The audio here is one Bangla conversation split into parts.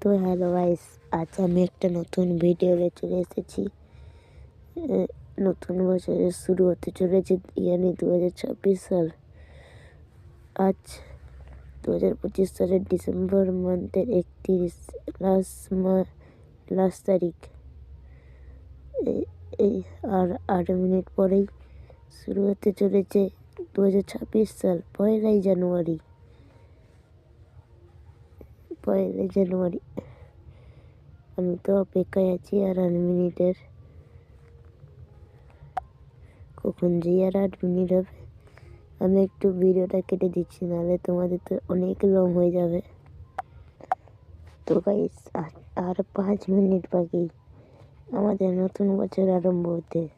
তো হ্যালো গাইস, আজ আমি একটা নতুন ভিডিও নিয়ে চলে এসেছি। নতুন বছরের শুরু হতে চলেছে, ইয়ানি দু হাজার ছাব্বিশ সাল। আজ দু হাজার পঁচিশ সালের ডিসেম্বর মান্থের একত্রিশ লাস্ট মা লাস্ট তারিখ। এই- এই, আর আট মিনিট পরেই শুরু হতে চলেছে দু হাজার ছাব্বিশ সাল, পয়লাই জানুয়ারি। পয়লা জানুয়ারি। আমি তো অপেক্ষায় আছি আর আট মিনিটের। কখন যে আর আট মিনিট হবে? আমি একটু ভিডিওটা কেটে দিচ্ছি, নাহলে তোমাদের তো অনেক লং হয়ে যাবে। তো গাইস আর পাঁচ মিনিট বাকি। আমাদের নতুন বছর আরম্ভ হতে।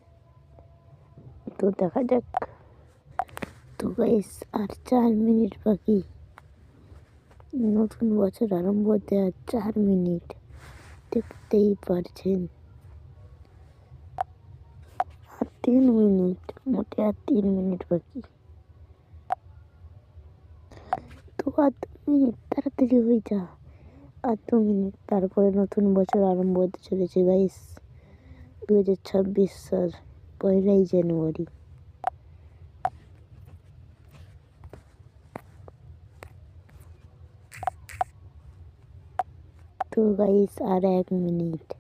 তো দেখা যাক। তো গাইস আর চার মিনিট বাকি। নতুন বছর আরম্ভ হতে আর চার মিনিট দেখতেই পারছেন। আর তিন মিনিট, মোটে আর তিন মিনিট বাকি। তো আর দু মিনিট তাড়াতাড়ি হয়ে যা। আর দু মিনিট তারপরে নতুন বছর আরম্ভ হতে চলেছে গাইস দু হাজার ছাব্বিশ সাল, পয়লাই জানুয়ারি। তো গাইস আর এক মিনিট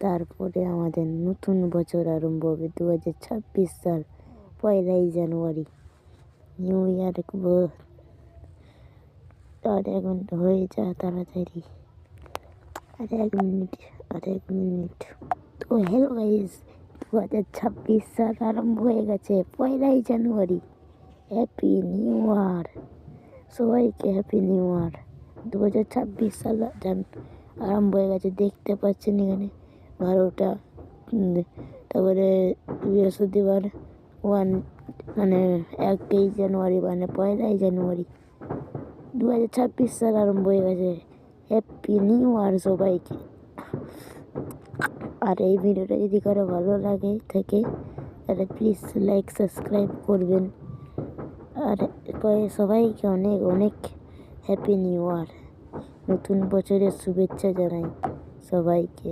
তারপরে আমাদের নতুন বছর আরম্ভ হবে দু হাজার ছাব্বিশ সাল, পয়লাই জানুয়ারি। নিউ ইয়ার আর এক মিনিট হয়ে যা তাড়াতাড়ি। আর এক মিনিট আর এক মিনিট তো হ্যালো গাইস দু হাজার ছাব্বিশ সাল আরম্ভ হয়ে গেছে, পয়লাই জানুয়ারি। হ্যাপি নিউ ইয়ার সবাইকে হ্যাপি নিউ ইয়ার দু হাজার ছাব্বিশ সাল জান- আরম্ভ হয়ে গেছে, দেখতে পাচ্ছেন এখানে বারোটা। তারপরে বৃহস্পতিবার ওয়ান মানে একই জানুয়ারি মানে পয়লাই জানুয়ারি। দু হাজার ছাব্বিশ সাল আরম্ভ হয়ে গেছে। হ্যাপি নিউ ইয়ার সবাইকে। আর এই ভিডিওটা যদি কারও ভালো লাগে, থাকে, তাহলে প্লিজ লাইক সাবস্ক্রাইব করবেন। আর সবাইকে অনেক অনেক হ্যাপি নিউ ইয়ার নতুন বছরের শুভেচ্ছা জানাই সবাইকে।